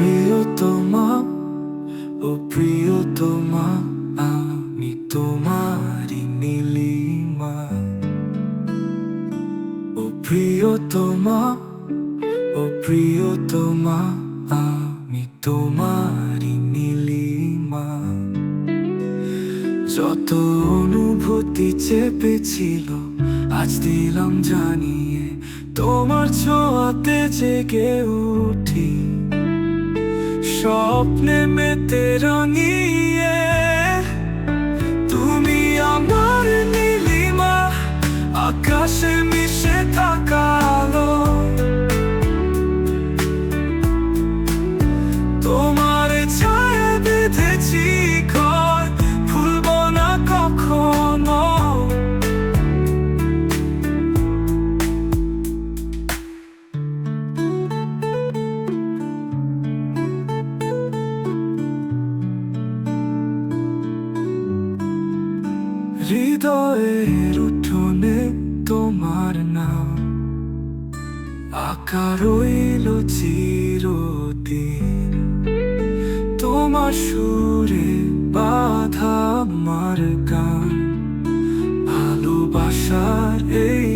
প্রিয়তমা, ও প্রিয়তমা, আমি তোমারি নীলিমা। ও প্রিয়তমা ও প্রিয়তমা, আমি তোমারি নীলিমা। যত অনুভূতি চেপেছিল, আজ দিলাম জানিয়ে, তোমার ছোঁয়াতে জেগে উঠি। স্বপ্নে মেতে রঙিয়ে হৃদয়ের উঠোনে তোমার নাম। আঁকা রইল চিরদিন। তোমার সুরে বাধা আমার গান। ভালোবাসার এই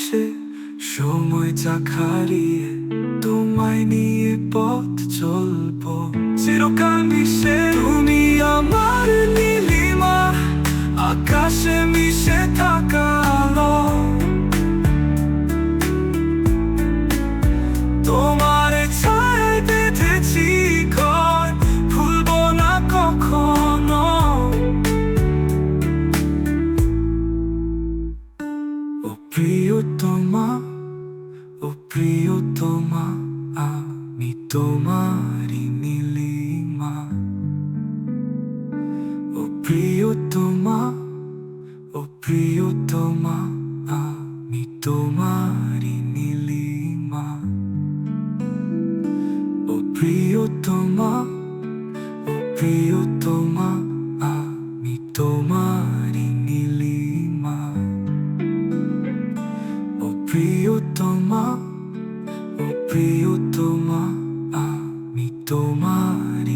পাশে সময় যা খারিয়ে তোমায় নিয়ে পথ চলব। চিরকাল মিশে তুমি আমার নীলিমা, আকাশে মিশে থাকা প্রিয়তমা, ও প্রিয়তমা, আমি তোমারই নীলিমা। ও প্রিয়তমা ও প্রিয়তমা, আমি তোমারই নীলিমা। ও প্রিয়তমা ও প্রিয়তমা প্রিয়তমা ও প্রিয়তমা আমি তোমার